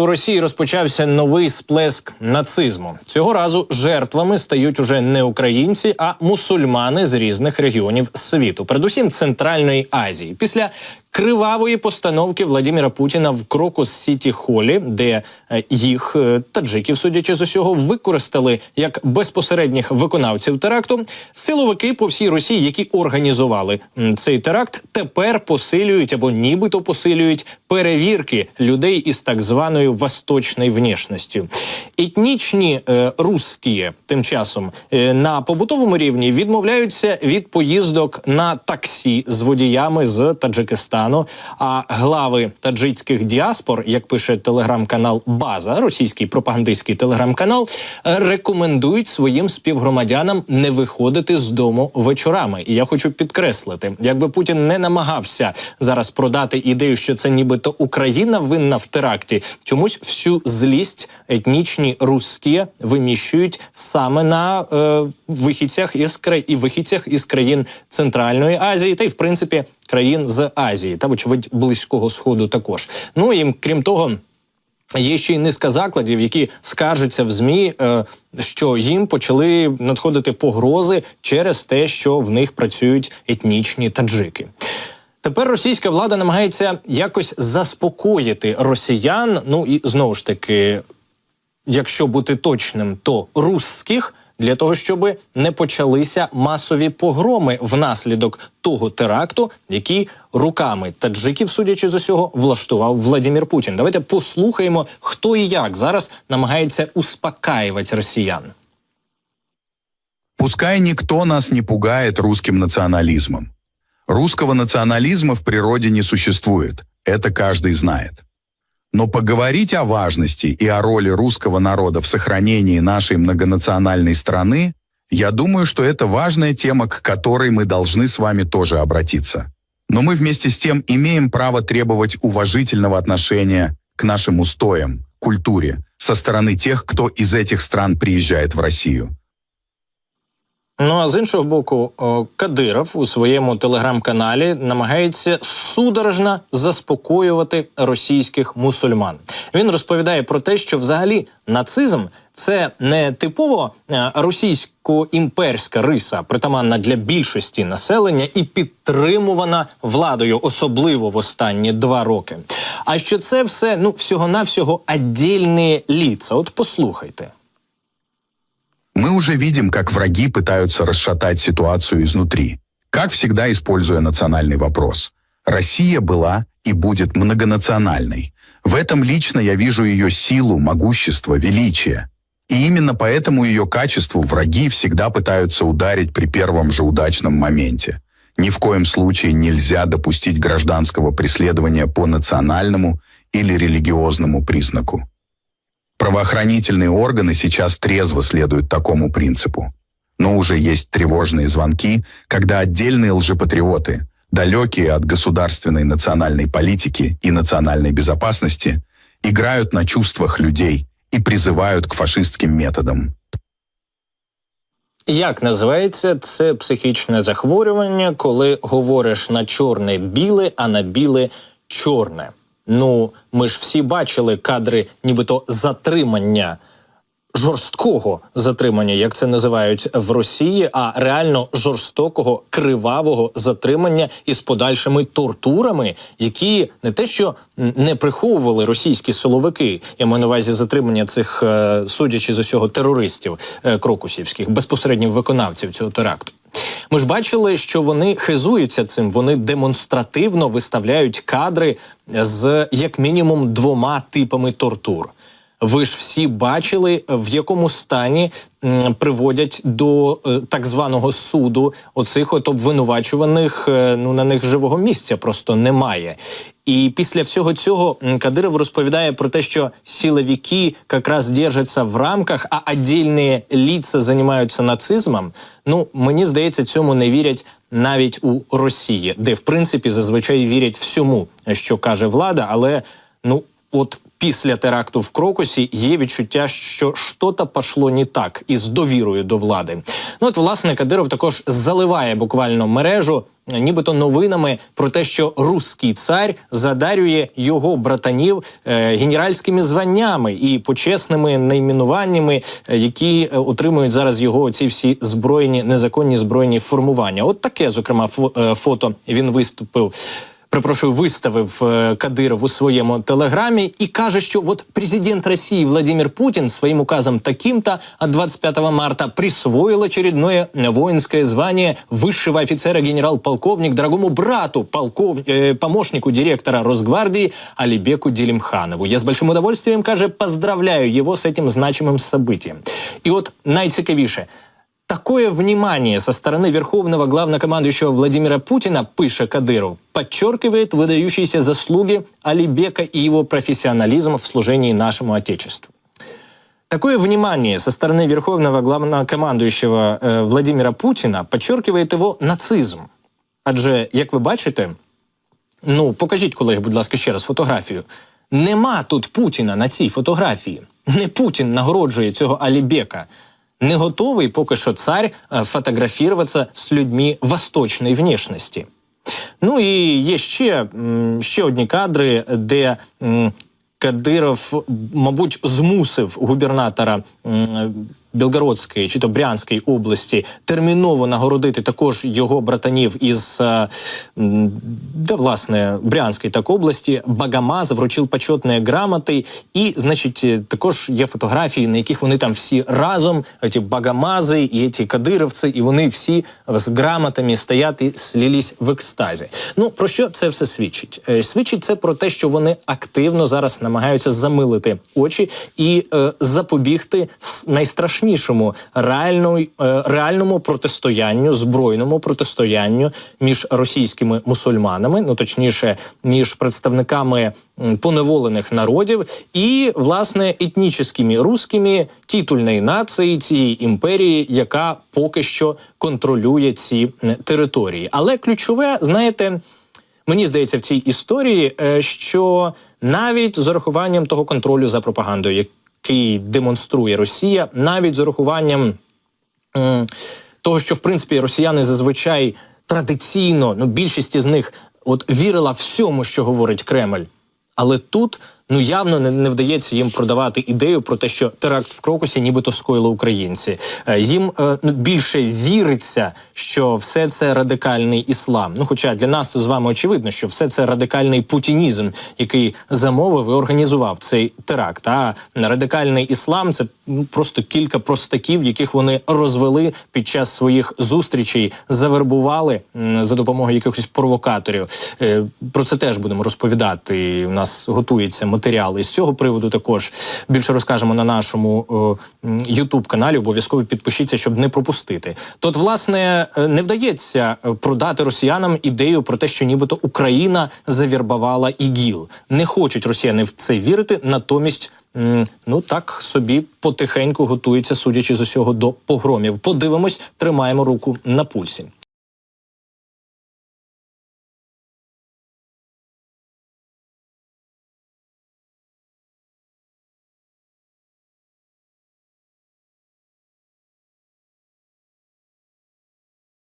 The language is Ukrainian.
У Росії розпочався новий сплеск нацизму. Цього разу жертвами стають уже не українці, а мусульмани з різних регіонів світу, передусім Центральної Азії. Після кривавої постановки Владимира Путіна в Крокус Сіті Холі, де е, їх е, таджиків, судячи з усього, використали як безпосередніх виконавців теракту. Силовики по всій Росії, які організували цей теракт, тепер посилюють або нібито посилюють перевірки людей із так званою восточною внешністю. Етнічні е, русські тим часом е, на побутовому рівні відмовляються від поїздок на таксі з водіями з Таджикистану. А глави таджикських діаспор, як пише телеграм-канал База, російський пропагандистський телеграм-канал, е, рекомендують своїм співгромадянам не виходити з дому вечорами. І я хочу підкреслити, якби Путін не намагався зараз продати ідею, що це нібито Україна винна в теракті, чомусь всю злість етнічні русські виміщують саме на е, вихідцях із і вихідцях із країн Центральної Азії, та й в принципі країн з Азії та вочевидь близького сходу також. Ну і крім того. Є ще й низка закладів, які скаржаться в змі, е, що їм почали надходити погрози через те, що в них працюють етнічні таджики. Тепер російська влада намагається якось заспокоїти росіян. Ну і знову ж таки, якщо бути точним, то русських для того, щоб не почалися масові погроми внаслідок того теракту, який руками таджиків, судячи з усього, влаштував Владимир Путін. Давайте послухаємо, хто і як зараз намагається успокаювати росіян. Пускай никто нас не пугает русским национализмом. Русского национализма в природе не существует, это каждый знает. Но поговорить о важности и о роли русского народа в сохранении нашей многонациональной страны, я думаю, что это важная тема, к которой мы должны с вами тоже обратиться. Но мы вместе с тем имеем право требовать уважительного отношения к нашим устоям, культуре, со стороны тех, кто из этих стран приезжает в Россию. Ну а з іншого боку, о, Кадиров у своєму телеграм-каналі намагається судорожно заспокоювати російських мусульман. Він розповідає про те, що взагалі нацизм це не типово е, російсько-імперська риса, притаманна для більшості населення і підтримувана владою, особливо в останні два роки. А що це все ну всього-навсього отдельні ліца. От послухайте. Мы уже видим, как враги пытаются расшатать ситуацию изнутри, как всегда используя национальный вопрос. Россия была и будет многонациональной. В этом лично я вижу ее силу, могущество, величие. И именно поэтому ее качеству враги всегда пытаются ударить при первом же удачном моменте. Ни в коем случае нельзя допустить гражданского преследования по национальному или религиозному признаку. Правоохранительные органы сейчас трезво следуют такому принципу. Но уже есть тревожные звонки, когда отдельные лжепатриоты, далекие от государственной национальной политики и национальной безопасности, играют на чувствах людей и призывают к фашистским методам. Як називається це психічне захворювання, коли говориш на чорне біле, а на біле чорне? Ну, ми ж всі бачили кадри, нібито затримання. Жорсткого затримання, як це називають в Росії, а реально жорстокого кривавого затримання із подальшими тортурами, які не те, що не приховували російські силовики, я маю на увазі затримання цих, е, судячи з усього, терористів е, крокусівських, безпосередньо виконавців цього теракту. Ми ж бачили, що вони хизуються цим. Вони демонстративно виставляють кадри з як мінімум двома типами тортур. Ви ж всі бачили, в якому стані приводять до е, так званого суду оцих от обвинувачуваних. е, ну на них живого місця просто немає. І після всього цього Кадиров розповідає про те, що силовики якраз держаться в рамках, а отдельні лица займаються нацизмом. Ну мені здається, цьому не вірять навіть у Росії, де в принципі зазвичай вірять всьому, що каже влада, але ну от після теракту в Крокусі є відчуття, що щось пішло не так із довірою до влади. Ну от власне Кадиров також заливає буквально мережу нібито новинами про те, що руський цар задарює його братанів е, генеральськими званнями і почесними найменуваннями, е, які е, отримують зараз його ці всі збройні незаконні збройні формування. От таке, зокрема, фо- фото він виступив. Перепрошую, виставив е, Кадиров у своєму телеграмі і каже, що от президент Росії Владимир Путин своим указом таким-то от 25 марта присвоил очередное воинское звание высшего офицера генерал-полковник дорогому брату полков... э, помощнику директора Росгвардии Алибеку Делимханову. Я с большим удовольствием, каже, поздравляю его с этим значимым событием. И вот найцікавіше – Такое внимание со стороны верховного главнокомандующего Владимира Путина, пыша Кадыров, подчеркивает выдающиеся заслуги Алибека и его профессионализм в служении нашему Отечеству. Такое внимание со стороны верховного главнокомандующего э, Владимира Путина подчеркивает его нацизм. Адже, як ви бачите, ну покажіть, колеги, будь ласка, ще раз фотографію. Нема тут Путіна на цій фотографії. Не Путін нагороджує цього Алібека. Не готовий поки що цар фотографіруватися фотографуватися з людьми восточної внешності. Ну і є ще, ще одні кадри, де Кадиров, мабуть, змусив губернатора Білгородської чи то Брянської області терміново нагородити також його братанів із е, да, власне Брянської так області. Багамаз вручив почетні грамоти, і, значить, е, також є фотографії, на яких вони там всі разом, ці багамази і ці кадировці, і вони всі з грамотами стоять і в екстазі. Ну про що це все свідчить? Е, Свідчить це про те, що вони активно зараз намагаються замилити очі і е, запобігти с- найстрашнішому реальному, е, реальному протистоянню, збройному протистоянню між російськими мусульманами, ну точніше, між представниками поневолених народів і власне етнічними русскими титульної нації цієї імперії, яка поки що контролює ці території. Але ключове, знаєте. Мені здається, в цій історії, е, що навіть з урахуванням того контролю за пропагандою, який демонструє Росія, навіть з урахуванням того, що в принципі росіяни зазвичай традиційно, ну більшість із них от вірила всьому, що говорить Кремль. Але тут ну явно не, не вдається їм продавати ідею про те, що теракт в Крокусі нібито скоїли українці. Е, Їм е, ну, більше віриться, що все це радикальний іслам. Ну, хоча для нас то з вами очевидно, що все це радикальний путінізм, який замовив і організував цей теракт. А радикальний іслам це ну, просто кілька простаків, яких вони розвели під час своїх зустрічей, завербували за допомогою якихось провокаторів. Е, Про це теж будемо розповідати. У нас готується матеріал із цього приводу. Також більше розкажемо на нашому Ютуб каналі. Обов'язково підпишіться, щоб не пропустити. Тут, власне, е, не вдається е, продати росіянам ідею про те, що нібито Україна завірбувала ІГІЛ. Не хочуть росіяни в це вірити, натомість. Ну так собі потихеньку готується, судячи з усього, до погромів. Подивимось, тримаємо руку на пульсі.